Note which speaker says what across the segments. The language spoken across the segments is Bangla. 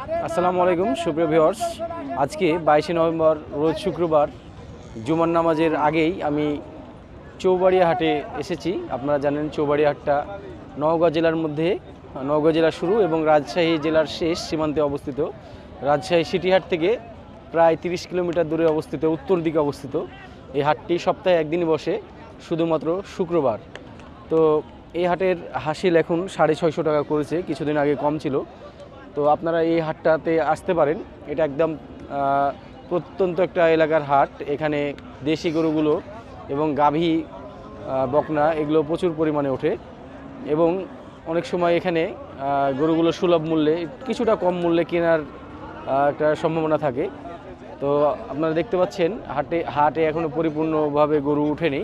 Speaker 1: আসসালামু আলাইকুম, সুপ্রিয় ভিউয়ার্স। আজকে বাইশে নভেম্বর, রোজ শুক্রবার, জুমার নামাজের আগেই আমি চৌবাড়িয়া হাটে এসেছি। আপনারা জানেন চৌবাড়িয়া হাটটা নওগাঁ জেলার মধ্যে, নওগাঁ জেলা শুরু এবং রাজশাহী জেলার শেষ সীমান্তে অবস্থিত। রাজশাহী সিটিহাট থেকে প্রায় তিরিশ কিলোমিটার দূরে অবস্থিত, উত্তর দিকে অবস্থিত। এই হাটটি সপ্তাহে একদিনই বসে, শুধুমাত্র শুক্রবার। তো এই হাটের হাসিল এখন সাড়ে ছয়শো টাকা করেছে, কিছুদিন আগে কম ছিল। তো আপনারা এই হাটটাতে আসতে পারেন। এটা একদম প্রত্যন্ত একটা এলাকার হাট। এখানে দেশি গরুগুলো এবং গাভী বকনা এগুলো প্রচুর পরিমাণে ওঠে এবং অনেক সময় এখানে গরুগুলো সুলভ মূল্যে, কিছুটা কম মূল্যে কেনার একটা সম্ভাবনা থাকে। তো আপনারা দেখতে পাচ্ছেন, হাটে হাটে এখনও পরিপূর্ণভাবে গরু উঠেনি।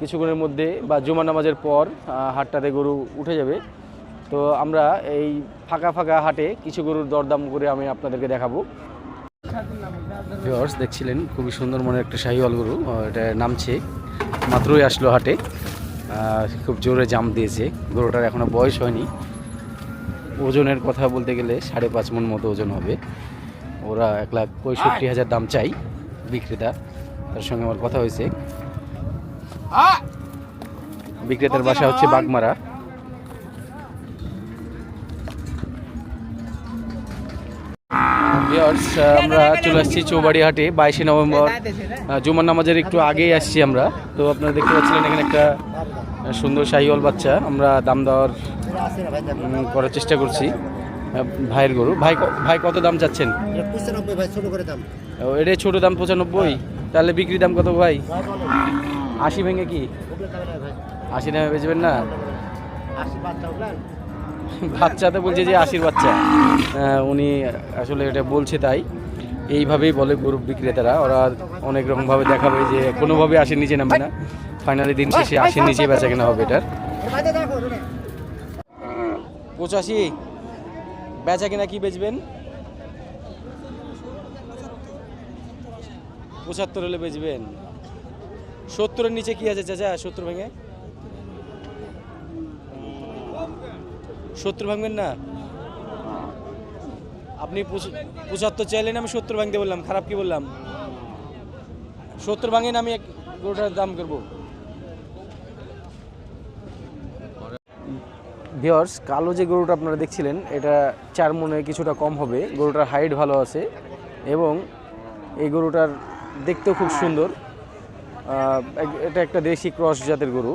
Speaker 1: কিছুক্ষণের মধ্যে বা জুমা নামাজের পর হাটটাতে গরু উঠে যাবে। তো আমরা এই ফাঁকা ফাঁকা হাটে কিছু গরুর দরদাম করে আমি আপনাদেরকে দেখাবো। ভিউয়ার্স দেখছিলেন খুবই সুন্দর মনে একটা শাহিওয়াল গরু এটা নামছে মাত্রই আসলো হাটে খুব জোরে জাম দিয়েছে গরুটার এখনও বয়স হয়নি। ওজনের কথা বলতে গেলে সাড়ে পাঁচ মন মতো ওজন হবে। ওরা এক লাখ পঁয়ষট্টি হাজার দাম চাই বিক্রেতা তার সঙ্গে আমার কথা হয়েছে। বিক্রেতার বাসা হচ্ছে বাগমারা। ভিউয়ার্স, আমরা চলে আসছি চৌবাড়ি হাটে বাইশে নভেম্বর। জুমার নামাজের একটু আগেই আসছি আমরা। তো আপনারা দেখতে পাচ্ছিলেন এখানে একটা সুন্দর শাহিওয়াল বাচ্চা। আমরা দাম দেওয়ার করার চেষ্টা করছি ভাইয়ের গরু। ভাই ভাই কত দাম চাচ্ছেন? এটা ছোট দাম পঁচানব্বই। তাহলে বিক্রি দাম কত ভাই? আশি ভেঙে কি? আশি দামে বেচবেন না?
Speaker 2: আশি বাচ্চা
Speaker 1: তো বলছে যে আশির বাচ্চা উনি আসলে এটা বলছে তাই। এইভাবেই বলে গরু বিক্রেতারা। ওরা অনেক রকমভাবে দেখাবে যে কোনোভাবে আশির নিচে নামবে না। ফাইনালি দিন শেষে আশির নিচে বেচা কেনা হবে এটার। পঁচাশি, বেচা কেনা কি বেচবেন? পঁচাত্তর হলে বেচবেন। সত্তরের নিচে কি আছে চাচা? সত্তর ভেঙে? সত্তর ভাঙবেন না? আপনি পঁচাত্তর চাইলেন আমি সত্তর ভাঙতে বললাম, খারাপ কি বললাম? সত্তর ভাঙেন, আমি এক গরুটার দাম করব। ভিওর্স কালো যে গরুটা আপনারা দেখছিলেন, এটা চার মনে কিছুটা কম হবে। গরুটার হাইট ভালো আছে এবং এই গরুটার দেখতেও খুব সুন্দর। এটা একটা দেশি ক্রস জাতের গরু,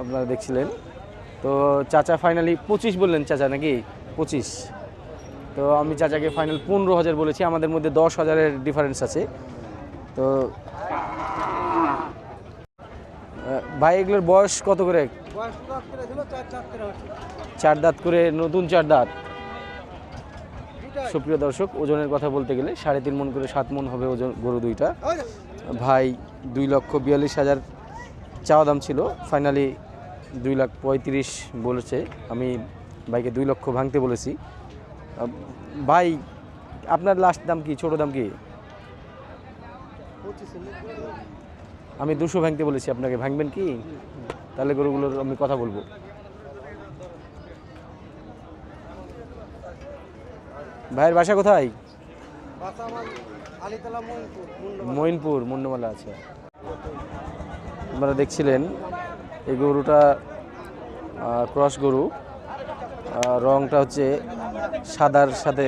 Speaker 1: আপনারা দেখছিলেন। তো চাচা ফাইনালি পঁচিশ বললেন চাচা নাকি? পঁচিশ। তো আমি চাচাকে ফাইনাল পনেরো হাজার বলেছি আমাদের মধ্যে দশ হাজারের ডিফারেন্স আছে। তো ভাই এগুলোর বয়স কত করে? চার দাঁত করে নতুন চার দাঁত। সুপ্রিয় দর্শক ওজনের কথা বলতে গেলে সাড়ে তিন মন করে সাত মন হবে ওজন গরু দুইটা। ভাই দুই লক্ষ বিয়াল্লিশ হাজার চাওয়া দাম ছিল। ফাইনালি দুই লাখ পঁয়ত্রিশ বলেছে আমি ভাইকে দুই লক্ষ ভাঙতে বলেছি ভাই আপনার লাস্ট দাম কি ছোট দাম কি আমি দুশো ভাঙতে বলেছি আপনাকে ভাঙবেন কি তাহলে গরুগুলোর আমি কথা বলব ভাইয়ের বাসা কোথায়
Speaker 2: মইনপুর
Speaker 1: মুন্ডমালা আছে আপনারা দেখছিলেন এই গরুটা ক্রস গরু। রংটা হচ্ছে সাদার সাথে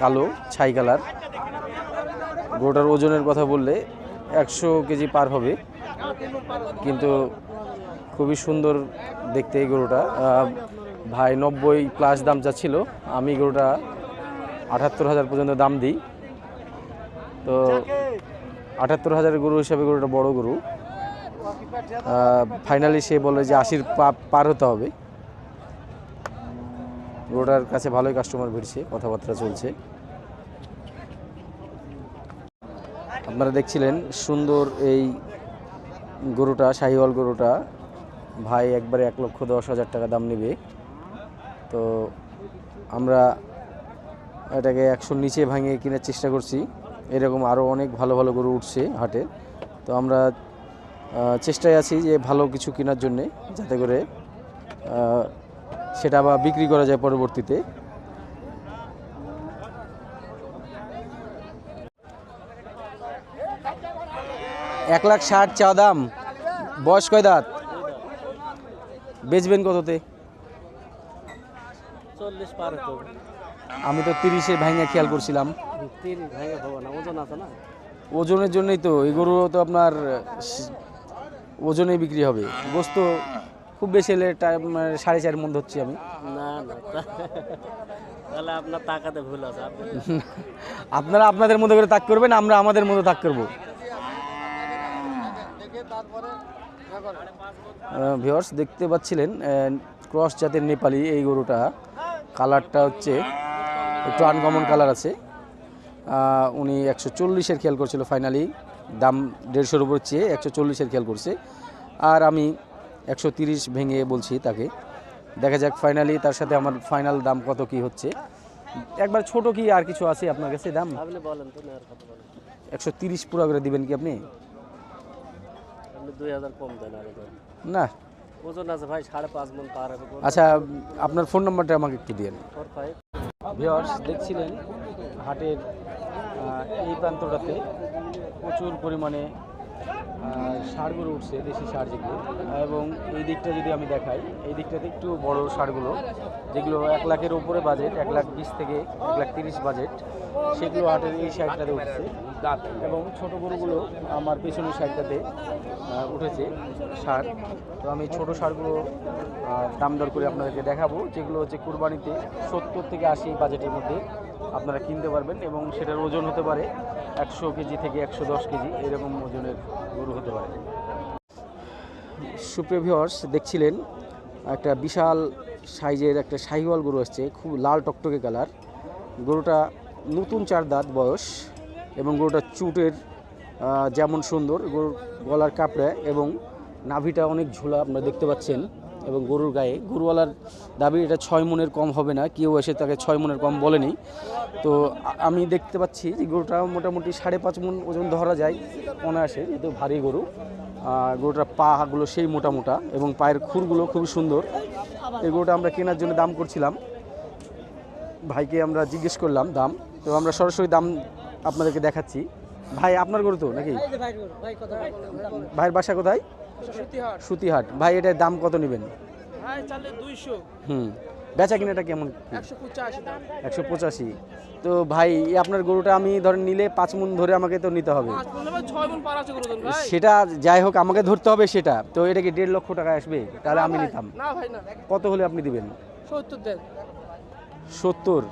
Speaker 1: কালো, ছাই কালার। গরুটার ওজনের কথা বললে একশো কেজি পার হবে। কিন্তু খুবই সুন্দর দেখতে এই গরুটা। ভাই নব্বই প্লাস দাম চাচ্ছিল। আমি গরুটা আটাত্তর হাজার পর্যন্ত দাম দিই। তো আটাত্তর হাজার গরু হিসাবে গরুটা বড় গরু। ফাইনালি সে বলে যে আশির পার হতে হবে। গরুটার কাছে ভালোই কাস্টমার ভিড়ছে, কথাবার্তা চলছে। আপনারা দেখছিলেন সুন্দর এই গরুটা, শাহিওয়াল গরুটা। ভাই একবারে এক লক্ষ দশ হাজার টাকা দাম নেবে। তো আমরা এটাকে একশোর নিচে ভাঙিয়ে কেনার চেষ্টা করছি। এরকম আরও অনেক ভালো ভালো গরু উঠছে হাটে। তো আমরা চেষ্টায় আছি যে ভালো কিছু কেনার জন্যে যাতে করে সেটা বা বিক্রি করা যায় পরবর্তীতে। এক লাখ ষাট চা দাম। বয়স কয় দাঁত? বেচবেন কততে? আমি তো তিরিশে ভাঙ্গা খেয়াল করছিলাম। ওজনের জন্যই তো এই গরু তো আপনার ওজনেই বিক্রি হবে। গোস্ত খুব বেশি হলে মানে সাড়ে চার মন ধরছি আমি।
Speaker 2: না না। তাহলে আপনার টাকাতে ভুল আছে
Speaker 1: আপনারা আপনাদের মতো করে তাক করবেন আমরা আমাদের মতো তাক করব। ভিওর্স দেখতে পাচ্ছিলেন ক্রস জাতের নেপালি এই গরুটা। কালারটা হচ্ছে একটু আনকমন কালার আছে। উনি একশো চল্লিশের খেয়াল করছিল ফাইনালি দাম দেড়শোর উপর চেয়ে একশো চল্লিশের খেয়াল করছে। আর আমি একশো তিরিশ ভেঙে বলছি তাকে। দেখা যাক ফাইনালি তার সাথে আমার ফাইনাল দাম কত কি হচ্ছে। একবার ছোট কি আর কিছু আছে আপনার কাছে দাম? একশো তিরিশ পুরো করে দিবেন কি আপনি। না।
Speaker 2: ওজন আছে ভাই সাড়ে পাঁচ মন হবে
Speaker 1: আচ্ছা আপনার ফোন নাম্বারটা আমাকে একটু দিন ভিওর্স দেখছিলেন হাটের এই প্রান্তটাতে প্রচুর পরিমাণে সারগুলো উঠছে, দেশি সার যেগুলো। এবং এই দিকটা যদি আমি দেখাই, এই দিকটাতে একটু বড় সারগুলো, যেগুলো এক লাখের উপরে বাজেট এক লাখ বিশ থেকে এক লাখ তিরিশ বাজেট সেগুলো হাটের এই সাইডটাতে উঠছে। এবং ছোট গরুগুলো আমার পেছনের সাইডটাতে উঠেছে সার। তো আমি ছোট সারগুলো দাম দর করে আপনাদেরকে দেখাবো, যেগুলো হচ্ছে কুরবানিতে সত্তর থেকে আশি বাজেটের মধ্যে আপনারা কিনতে পারবেন এবং সেটার ওজন হতে পারে একশো কেজি থেকে একশো দশ কেজি, এরকম ওজনের গরু হতে পারে। সুপ্রিয় দেখছিলেন, একটা বিশাল সাইজের একটা শাহিওয়াল গরু আসছে, খুব লাল টকটকে কালার। গরুটা নতুন চার দাঁত বয়স এবং গরুটা চুটের যেমন সুন্দর, গরুর গলার কাপড়ে এবং নাভিটা অনেক ঝোলা, আপনারা দেখতে পাচ্ছেন। এবং গরুর গায়ে। গরুওয়ালার দাবি এটা ছয় মনের কম হবে না কেউ এসে তাকে ছয় মনের কম বলেনি। তো আমি দেখতে পাচ্ছি যে গরুটা মোটামুটি সাড়ে পাঁচ মন ওজন ধরা যায় অনায়াসে যেহেতু ভারী গরু। আর গরুটার পাগুলো সেই মোটা মোটা এবং পায়ের খুরগুলো খুবই সুন্দর। এই গরুটা আমরা কেনার জন্য দাম করছিলাম। ভাইকে আমরা জিজ্ঞেস করলাম দাম। তো আমরা সরাসরি দাম আপনাদেরকে দেখাচ্ছি। ভাই আপনার গরু তো নাকি? ভাইয়ের বাসা কোথায়? সুতিহাট। ভাই এটার দাম কত নেবেন? হুম। বেচা কিনাটা কেমন?
Speaker 3: একশো পঁচাশি
Speaker 1: তো ভাই আপনার গরুটা আমি ধরেন নিলে পাঁচ মন ধরে আমাকে তো নিতে হবে। সেটা যাই হোক আমাকে ধরতে হবে সেটা। তো এটা কি দেড় লক্ষ টাকা আসবে? তাহলে আমি নিতাম। কত হলে আপনি দিবেন?
Speaker 3: সত্তর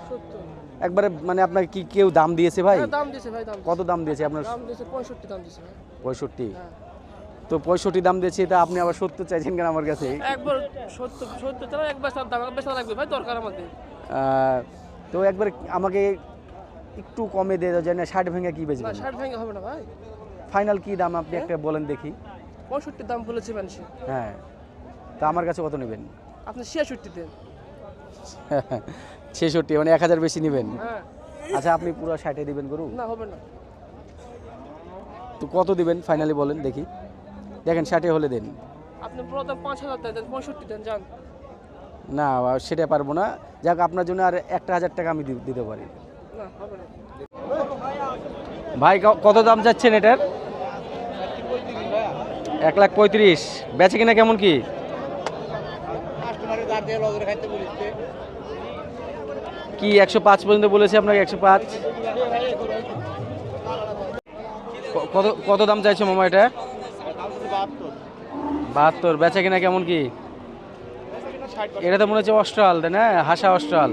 Speaker 1: একবারে মানে আপনাকে কি কেউ দাম দিয়েছে ভাই?
Speaker 3: হ্যাঁ,
Speaker 1: কত দাম দিয়েছে আপনার?
Speaker 3: পঁয়ষট্টি
Speaker 1: তো পঁয়ষট্টি দাম দিয়েছে তা আপনি আবার সত্তর চাইছেন কেন আমার কাছে?
Speaker 3: একবার সত্তর সত্তর চালা একবার দাম লাগবে ভাই দরকার আমাদের।
Speaker 1: তো একবার আমাকে একটু কমে দিয়ে দেওয়া যায় না ষাট ভেঙে কি বেচবেন?
Speaker 3: ষাট ভেঙে হবে না ভাই।
Speaker 1: ফাইনাল কি দাম আপনি একটা বলেন দেখি।
Speaker 3: পঁয়ষট্টি দাম বলেছে মানুষে।
Speaker 1: হ্যাঁ তা আমার কাছে কত নেবেন?
Speaker 3: আপনি ছিয়াষট্টি দেন।
Speaker 1: ছেষট্টি মানে এক হাজার বেশি নেবেন?
Speaker 3: হ্যাঁ।
Speaker 1: আচ্ছা আপনি পুরো ষাটে দিবেন গরু?
Speaker 3: না হবে না।
Speaker 1: তো কত দিবেন? ফাইনালি বলেন দেখি। দেখেন ষাটে হলে দেন।
Speaker 3: আপনি প্রথম পাঁচ হাজার দেন দেন পঁয়ষট্টি দেন যান।
Speaker 1: না সেটা পারব না। যাক আপনার জন্য আর একটা হাজার টাকা আমি দি- দিতে পারি। ভাই ক- কত দাম চাচ্ছেন এটার? এক লাখ পঁয়ত্রিশ। বেচে কিনা কেমন কি? কি একশো পাঁচ পর্যন্ত বলেছে আপনাকে একশো পাঁচ? কত কত দাম চাইছে মামা এটা? বাহাত্তর বেচা কিনা কেমন কি? এটা তো মনে হচ্ছে অস্ট্রাল তাই না? হাসা অস্ট্রাল।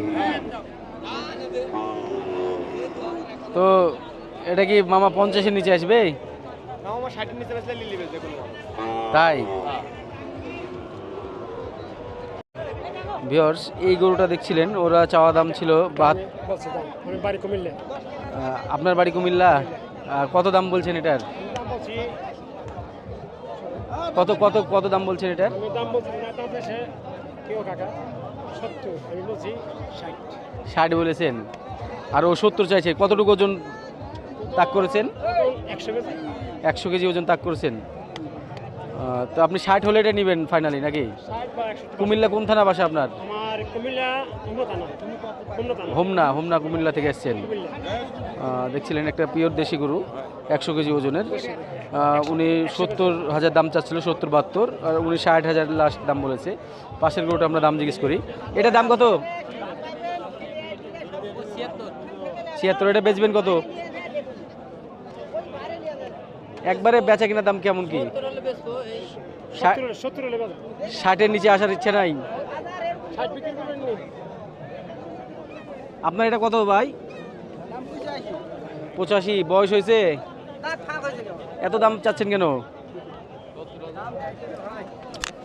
Speaker 1: তো এটা কি মামা পঞ্চাশের নিচে আসবে? তাই? ভিওর্স এই গরুটা দেখছিলেন ওরা চাওয়া দাম ছিল আপনার বাড়ি কুমিল্লা? কত দাম বলছেন এটার? কত কত কত দাম বলছেন এটার?
Speaker 3: আমি দাম কাকা আমি বলছি ষাট।
Speaker 1: বলেছেন। আর ও সত্তর চাইছে। কতটুকু ওজন তাক করেছেন?
Speaker 3: একশো কেজি।
Speaker 1: ওজন তাক করেছেন। তো আপনি ষাট হলে এটা নেবেন ফাইনালি নাকি? কুমিল্লা কোন থানা বাসা আপনার? হোমনা হোমনা কুমিল্লা থেকে এসছেন। দেখছিলেন একটা পিওর দেশি গরু একশো কেজি ওজনের। উনি সত্তর হাজার দাম চাচ্ছিল, সত্তর বাহাত্তর, আর উনি ষাট হাজার লাস্ট দাম বলেছে। পাশের গরুটা আমরা দাম জিজ্ঞেস করি। এটা দাম কত? ছিয়াত্তর। এটা বেচবেন কত? একবারে বেচা কিনা দাম কেমন কি? ষাটের নিচে আসার ইচ্ছে নাই। আপনার এটা কত ভাই? পঁচাশি। বয়স হয়েছে? এত দাম চাচ্ছেন কেন?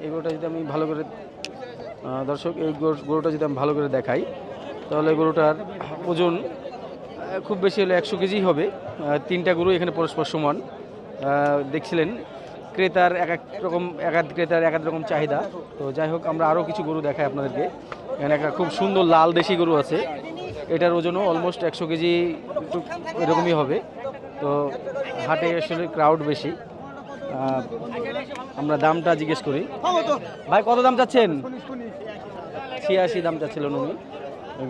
Speaker 1: এই গরুটা যদি আমি ভালো করে দর্শক, এই গরু- গরুটা যদি আমি ভালো করে দেখাই, তাহলে গরুটার ওজন খুব বেশি হলে একশো কেজি হবে। তিনটা গরু এখানে পরস্পর সমান। দেখছিলেন, ক্রেতার এক এক রকম, এক এক ক্রেতার এক এক রকম চাহিদা। তো যাই হোক, আমরা আরও কিছু গরু দেখাই আপনাদেরকে। এখানে একটা খুব সুন্দর লাল দেশি গরু আছে। এটার ওজনও অলমোস্ট একশো কেজি, এরকমই হবে। তো হাটে আসলে ক্রাউড বেশি। আমরা দামটা জিজ্ঞেস করি। ভাই, কত দাম চাচ্ছেন? ছিয়াশি দাম চাচ্ছিল উনি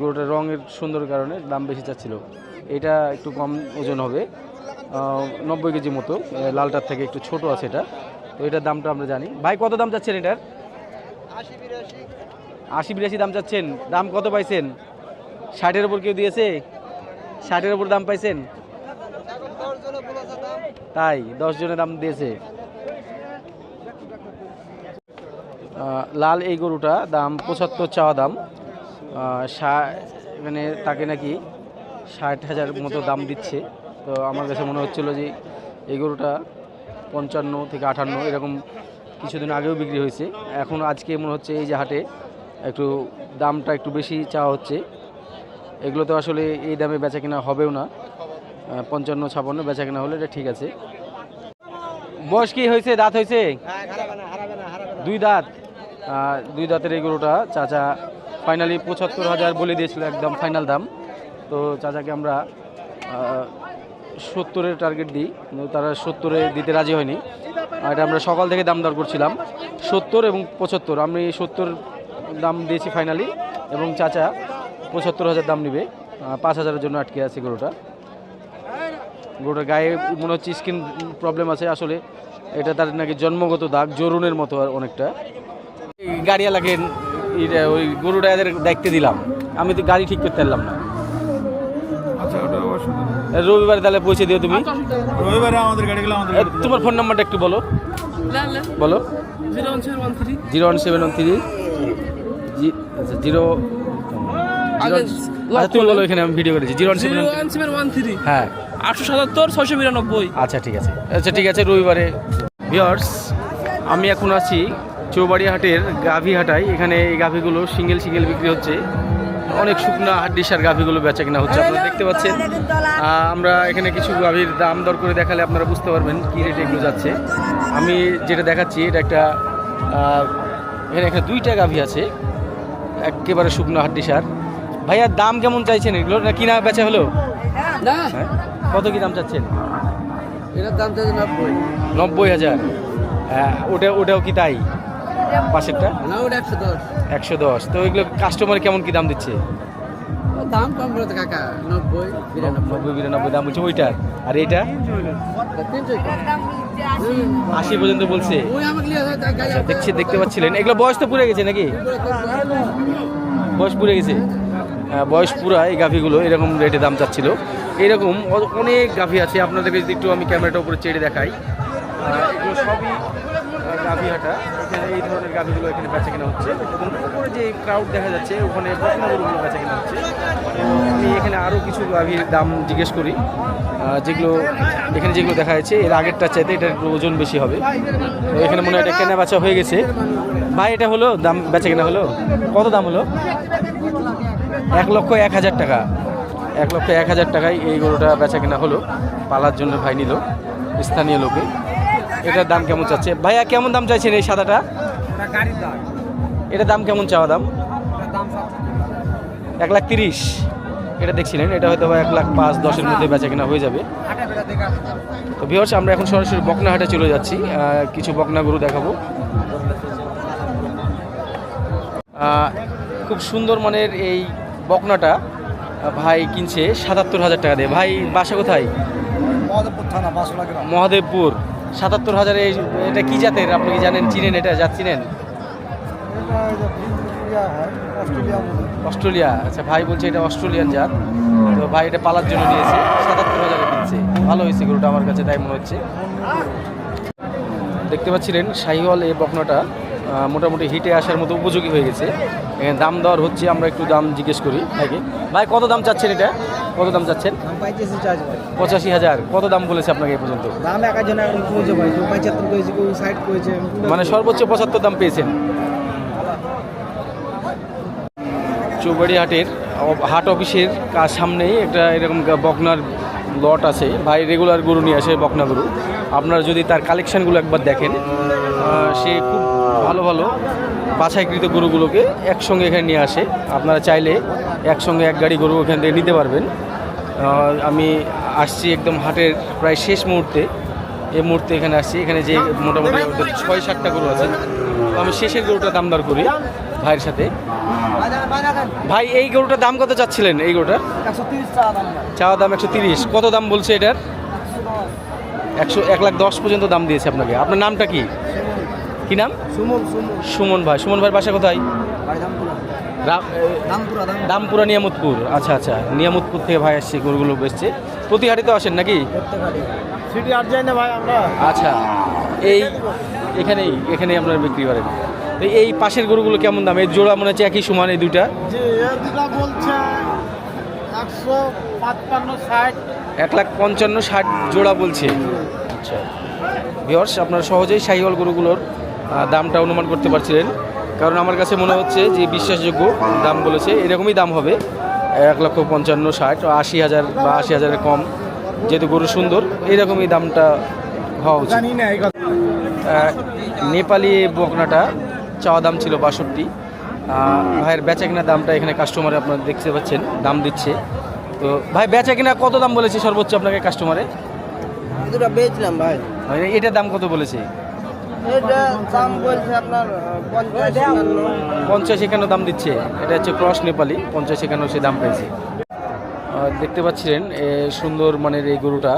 Speaker 1: গরুটার রঙের সুন্দর কারণে দাম বেশি চাচ্ছিল। এটা একটু কম ওজন হবে। নব্বই কেজি মতো। লালটার থেকে একটু ছোট আছে এটা। তো এটার দামটা আমরা জানি। ভাই, কত দাম চাচ্ছেন এটার? আশি বিরাশি দাম চাচ্ছেন। দাম কত পাইছেন? ষাটের ওপর কেউ দিয়েছে? ষাটের ওপর দাম পাইছেন? তাই দশ জনের দাম দিয়েছে। লাল এই গরুটা দাম পঁচাত্তর চাওয়া দাম। মানে তাকে নাকি ষাট হাজার মতো দাম দিচ্ছে। তো আমার কাছে মনে হচ্ছিল যে এই গরুটা পঞ্চান্ন থেকে আটান্ন এরকম কিছুদিন আগেও বিক্রি হয়েছে। এখন আজকে মনে হচ্ছে এই যে হাটে একটু দামটা একটু বেশি চাওয়া হচ্ছে। এগুলো তো আসলে এই দামে বেচা কেনা হবেও না। পঞ্চান্ন, ছাপান্ন বেচা কেনা হলে এটা ঠিক আছে। বয়স কি হয়েছে? দাঁত হয়েছে? দুই দাঁত। দুই দাঁতের এই গরুটা চাচা ফাইনালি পঁচাত্তর হাজার বলে দিয়েছিল, একদম ফাইনাল দাম। তো চাচাকে আমরা সত্তরের টার্গেট দিই, কিন্তু তারা সত্তরে দিতে রাজি হয়নি। এটা আমরা সকাল থেকে দাম দর করছিলাম, সত্তর এবং পঁচাত্তর। আমি সত্তর দাম দিয়েছি ফাইনালি এবং চাচা পঁচাত্তর হাজার দাম নেবে। পাঁচ হাজারের জন্য আটকে আছে গরুটা। গরুটার গায়ে মনে হচ্ছে স্কিন প্রবলেম আছে আসলে। এটা তার নাকি জন্মগত দাগ জরুনের মতো আর অনেকটা। গাড়িওয়ালাকে এটা ওই গরুটা এদের দেখতে দিলাম। আমি তো গাড়ি ঠিক করতে পারলাম না। রবিবার তাহলে পৌঁছে দিও তুমি।
Speaker 4: রবিবারে আমাদের গাড়ি গেলে আমাদের
Speaker 1: তোমার ফোন নাম্বারটা একটু বলো। বলো। Zero one seven one three. Zero আচ্ছা তুমি বলো এখানে আমি ভিডিও করেছি। Zero one seven
Speaker 5: one seven one three.
Speaker 1: হ্যাঁ।
Speaker 5: আটশো সাতাত্তর, ছয়শো বিরানব্বই।
Speaker 1: আচ্ছা ঠিক আছে। আচ্ছা ঠিক আছে, রবিবারে। ভিওর্স আমি এখন আছি চৌবাড়ি হাটের গাভী হাটায় এখানে এই গাভীগুলো সিঙ্গেল সিঙ্গেল বিক্রি হচ্ছে। অনেক শুকনা হাড্ডিসার গাভীগুলো বেচা কিনা হচ্ছে, আপনারা দেখতে পাচ্ছেন। আমরা এখানে কিছু গাভীর দাম দর করে দেখালে আপনারা বুঝতে পারবেন কী রেটে এগুলো যাচ্ছে। আমি যেটা দেখাচ্ছি, এটা একটা এখানে এখানে দুইটা গাভী আছে। একেবারে শুকনো হাড্ডিসার। ভাইয়া, দাম কেমন চাইছেন এগুলো? না কিনা বেচা হলো?
Speaker 5: না?
Speaker 1: হ্যাঁ? কত কি দাম চাচ্ছেন?
Speaker 5: এটার দাম চাইছে নব্বই।
Speaker 1: নব্বই হাজার। হ্যাঁ ওটা ওটাও কি তাই? পাশেরটা?
Speaker 5: না ওটা একশো দশ।
Speaker 1: একশো দশ। তো ওইগুলো কাস্টমার কেমন কি দাম দিচ্ছে?
Speaker 5: দাম কম করে কাকা নব্বই
Speaker 1: নব্বই বিরানব্বই দাম বলছে ওইটার। আর আশি পর্যন্ত বলছে। আচ্ছা দেখছি দেখতে পাচ্ছিলেন। এগুলো বয়স তো পুরে গেছে নাকি? বয়স পুরে গেছে। বয়স পুরা এই গাভিগুলো, এরকম রেটে দাম চাচ্ছিল। এরকম অনেক গাভি আছে, আপনাদেরকে যদি একটু আমি ক্যামেরাটা উপরে চেড়ে দেখাই। এগুলো সবই গাভি হাটা। এখানে এই ধরনের গাভিগুলো এখানে বেচা কেনা হচ্ছে। এবং উপরে যে ক্রাউড দেখা যাচ্ছে, ওখানে বকনা গরুগুলো বেচা কেনা হচ্ছে। আমি এখানে আরও কিছু গাভির দাম জিজ্ঞেস করি। যেগুলো, এখানে যেগুলো দেখা যাচ্ছে, এর আগেরটা চাইতে এটার ওজন বেশি হবে। তো এখানে মনে হয় এটা কেনা বেচা হয়ে গেছে। ভাই, এটা হলো দাম, বেচা কেনা হলো? কত দাম হলো? এক লক্ষ এক হাজার টাকা। এক লক্ষ এক হাজার টাকায় এই গরুটা বেচা কেনা হলো। পালার জন্য ভাই নিল। স্থানীয় লোকে। এটার দাম কেমন চাচ্ছে? ভাইয়া কেমন দাম চাইছেন এই সাদাটা?
Speaker 5: গাড়ির দাম।
Speaker 1: এটার দাম কেমন চাওয়া দাম? এক লাখ তিরিশ। এটা দেখছিলেন এটা হয়তো বা এক লাখ পাঁচ দশের মধ্যে বেচা কেনা হয়ে যাবে। তো ভিওর্স আমরা এখন সরাসরি বকনাহাটে চলে যাচ্ছি। কিছু বকনা গরু দেখাবো। খুব সুন্দর মানের এই বকনাটা ভাই কিনছে সাতাত্তর হাজার টাকা দিয়ে। ভাই বাসা কোথায়?
Speaker 4: মহাদেবপুর থানা
Speaker 1: মহাদেবপুর। সাতাত্তর হাজারে এটা কি জাতের? আপনি কি জানেন চিনেন এটা? জাত চিনেন? অস্ট্রেলিয়া। আচ্ছা ভাই বলছে এটা অস্ট্রেলিয়ান জাত। তো ভাই এটা পালার জন্য নিয়েছে। সাতাত্তর হাজারে কিনছে। ভালো হয়েছে গরুটা আমার কাছে তাই মনে হচ্ছে। দেখতে পাচ্ছিলেন শাহিওয়াল এই বকনাটা। মোটামুটি হিটে আসার মতো উপযোগী হয়ে গেছে। দাম দর হচ্ছে আমরা একটু দাম জিজ্ঞেস করি ভাইকে। ভাই কত দাম চাচ্ছেন এটা? কত দাম চাচ্ছেন? পঁচাশি হাজার। কত দাম বলেছে আপনাকে এই পর্যন্ত?
Speaker 5: দাম
Speaker 1: মানে সর্বোচ্চ পঁচাত্তর দাম পেয়েছেন। চৌবাড়ি হাটের হাট অফিসের কাজ সামনেই একটা এরকম বকনার লট আছে। ভাই রেগুলার গরু নিয়ে আসে বকনা গরু। আপনারা যদি তার কালেকশানগুলো একবার দেখেন সে খুব ভালো ভালো বাছাইকৃত গরুগুলোকে একসঙ্গে এখানে নিয়ে আসে। আপনারা চাইলে একসঙ্গে এক গাড়ি গরু এখান থেকে নিতে পারবেন। আমি আসছি একদম হাটের প্রায় শেষ মুহূর্তে। এই মুহূর্তে এখানে আসছি। এখানে যে মোটামুটি ছয় সাতটা গরু আছে আমি শেষের গরুটা দাম দর করি ভাইয়ের সাথে। ভাই, এই গরুটার দাম কত চাচ্ছিলেন? এই
Speaker 5: দাম
Speaker 1: চাওয়া দাম একশো তিরিশ। কত দাম বলছে এটার? একশো, এক লাখ দশ পর্যন্ত দাম দিয়েছে আপনাকে। আপনার নামটা কি? কি নাম?
Speaker 5: সুমন সুমন।
Speaker 1: সুমন ভাই। সুমন ভাই বাসা কোথায়?
Speaker 5: দামপুরা।
Speaker 1: নিয়ামতপুর। আচ্ছা আচ্ছা। নিয়ামতপুর থেকে ভাই আসছে গরুগুলো বেচছে। প্রতি হাটে তো আসেন নাকি?
Speaker 3: সিটি আর যাই না ভাই আমরা।
Speaker 1: আচ্ছা। এই এখানেই এখানেই আপনারা বিক্রি করেন। এই পাশের গরুগুলো কেমন দাম? এই জোড়া মনে হচ্ছে একই সমান এই দুইটা।
Speaker 3: যে এদিকা বলছে একশো পাঁচপান্ন ষাট।
Speaker 1: এক লাখ পঞ্চান্ন ষাট জোড়া বলছে। আচ্ছা। ভিওর্স আপনারা সহজেই শাহিওয়াল গরুগুলোর দামটা অনুমান করতে পারছিলেন। কারণ আমার কাছে মনে হচ্ছে যে বিশ্বাসযোগ্য দাম বলেছে। এরকমই দাম হবে এক লক্ষ পঞ্চান্ন ষাট আশি হাজার বা আশি হাজারের কম। যেহেতু গরু সুন্দর এইরকমই দামটা হওয়া উচিত।
Speaker 3: জানি না এই কথা।
Speaker 1: আহ, নেপালি বকনাটা চাওয়া দাম ছিল বাষট্টি। ভাইয়ের বেচা কিনা দামটা এখানে কাস্টমারে আপনারা দেখতে পাচ্ছেন দাম দিচ্ছে। তো ভাই বেচা কিনা কত দাম বলেছে সর্বোচ্চ আপনাকে কাস্টমারে
Speaker 5: দুটা বেচলাম ভাই।
Speaker 1: মানে এটার দাম কত বলেছে?
Speaker 5: পঞ্চাশ
Speaker 1: এখানে দাম দিচ্ছে। এটা হচ্ছে ক্রস নেপালি, পঞ্চাশ এখানে সে দাম পেয়েছে। দেখতে পাচ্ছিলেন সুন্দর মানের এই গরুটা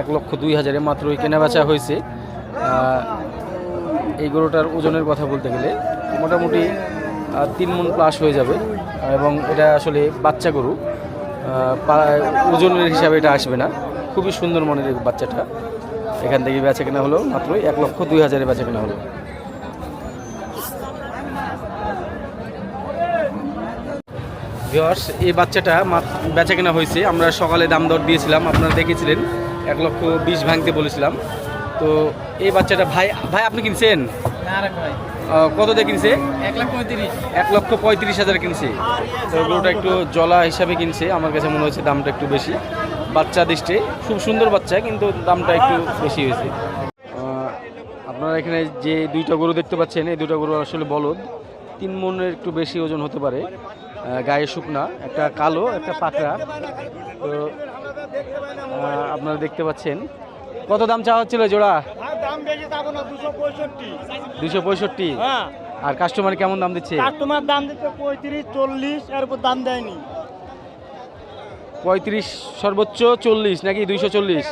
Speaker 1: এক লক্ষ দুই হাজারে মাত্রই কেনা বেচা হয়েছে। এই গরুটার ওজনের কথা বলতে গেলে, মোটামুটি তিন মন প্লাস হয়ে যাবে। এবং এটা আসলে বাচ্চা গরু ওজনের হিসাবে এটা আসবে না। খুবই সুন্দর মনের বাচ্চাটা। এখান থেকে বেচা কেনা হলো মাত্র এক লক্ষ দুই হাজারে বেচা কেনা হলো। এই বাচ্চাটা বেচা কেনা হয়েছে। আমরা সকালে দাম দর দিয়েছিলাম আপনারা দেখেছিলেন এক লক্ষ বিশ ভাঙতে বলেছিলাম। তো এই বাচ্চাটা ভাই ভাই আপনি কিনছেন? কত দিয়ে কিনছে?
Speaker 5: এক
Speaker 1: লক্ষ পঁয়ত্রিশ হাজার কিনছে। তো গরুটা একটু জলা হিসাবে কিনছে আমার কাছে মনে হচ্ছে দামটা একটু বেশি। বাচ্চা দৃষ্টি খুব সুন্দর বাচ্চা কিন্তু দামটা একটু বেশি হয়েছে। আপনারা এখানে যে দুইটা গরু দেখতে পাচ্ছেন এই দুইটা গরু আসলে বলদ। তিন মনের একটু বেশি ওজন হতে পারে। গায়ে শুকনা একটা কালো একটা পাকড়া। তো আপনারা দেখতে পাচ্ছেন। কত দাম চাওয়া হচ্ছিল জোড়া?
Speaker 3: পঁয়ষট্টি
Speaker 1: দুশো পঁয়ষট্টি।
Speaker 3: হ্যাঁ।
Speaker 1: আর কাস্টমার কেমন দাম দিচ্ছে?
Speaker 3: কাস্টমার দাম দিচ্ছে পঁয়ত্রিশ চল্লিশ এর উপর দাম দেয়নি।
Speaker 1: পঁয়ত্রিশ সর্বোচ্চ চল্লিশ নাকি দুইশো চল্লিশ?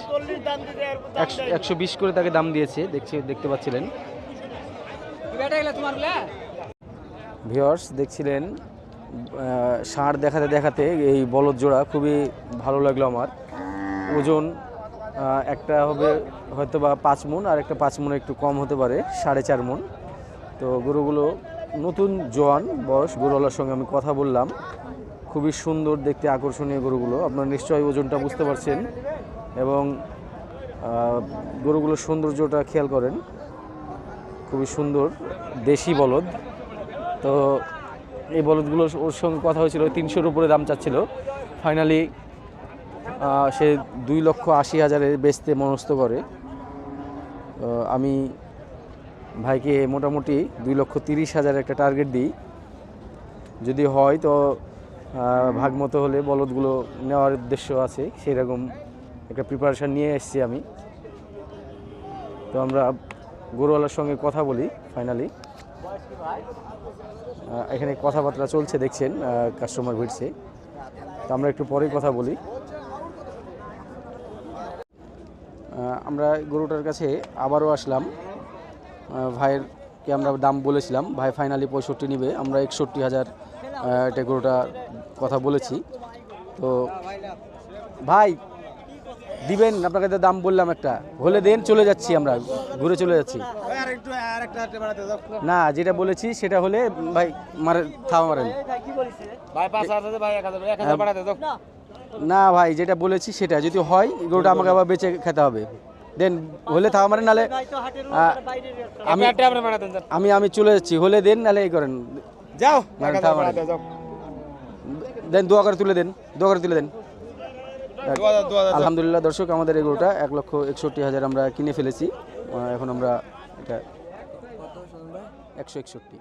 Speaker 1: একশো একশো বিশ করে তাকে দাম দিয়েছে দেখছি দেখতে পাচ্ছিলেন। ভিওর্স দেখছিলেন ষাঁড় দেখাতে দেখাতে এই বলদ জোড়া খুবই ভালো লাগল আমার। ওজন একটা হবে হয়তো বা পাঁচ মন আর একটা পাঁচ মন একটু কম হতে পারে সাড়ে চার মন। তো গরুগুলো নতুন জোয়ান বয়স গরুওয়ালার সঙ্গে আমি কথা বললাম। খুবই সুন্দর দেখতে আকর্ষণীয় গরুগুলো। আপনারা নিশ্চয়ই ওজনটা বুঝতে পারছেন এবং গরুগুলোর সৌন্দর্যটা খেয়াল করেন। খুবই সুন্দর দেশি বলদ। তো এই বলদগুলো ওর সঙ্গে কথা হয়েছিল, তিনশোর উপরে দাম চাচ্ছিল। ফাইনালি সে দুই লক্ষ আশি হাজারে বেচতে মনস্থ করে। আমি ভাইকে মোটামুটি দুই লক্ষ তিরিশ হাজার একটা টার্গেট দিই। যদি হয় তো আহ, ভাগ মতো হলে বলদগুলো নেওয়ার উদ্দেশ্য আছে সেরকম একটা প্রিপারেশান নিয়ে এসেছি আমি। তো আমরা গরুওয়ালার সঙ্গে কথা বলি ফাইনালি এখানে কথাবার্তা চলছে দেখছেন কাস্টমার ভিড়ছে। তো আমরা একটু পরেই কথা বলি। আমরা গরুটার কাছে আবারও আসলাম। ভাইয়েরকে আমরা দাম বলেছিলাম ভাই ফাইনালি পঁয়ষট্টি নিবে আমরা একষট্টি হাজার এটা গরুটার কথা বলেছি। তো ভাই দিবেন আপনাকে তো দাম বললাম একটা। হলে দেন চলে যাচ্ছি আমরা ঘুরে চলে যাচ্ছি। না যেটা বলেছি সেটা হলে ভাই মারে থামা মারেন। না ভাই যেটা বলেছি সেটা। যদি হয় গরুটা আমাকে আবার বেঁচে খেতে হবে। দেন হলে থামা মারেন নাহলে আমি আমি আমি চলে যাচ্ছি। হলে দেন নাহলে এই করেন।
Speaker 3: যাও
Speaker 1: দেন দোয়া করে তুলে দেন দোয়া করে তুলে দেন। আলহামদুলিল্লাহ দর্শক আমাদের এই গরুটা এক লক্ষ একষট্টি হাজার আমরা কিনে ফেলেছি। এখন আমরা এটা একশো একষট্টি।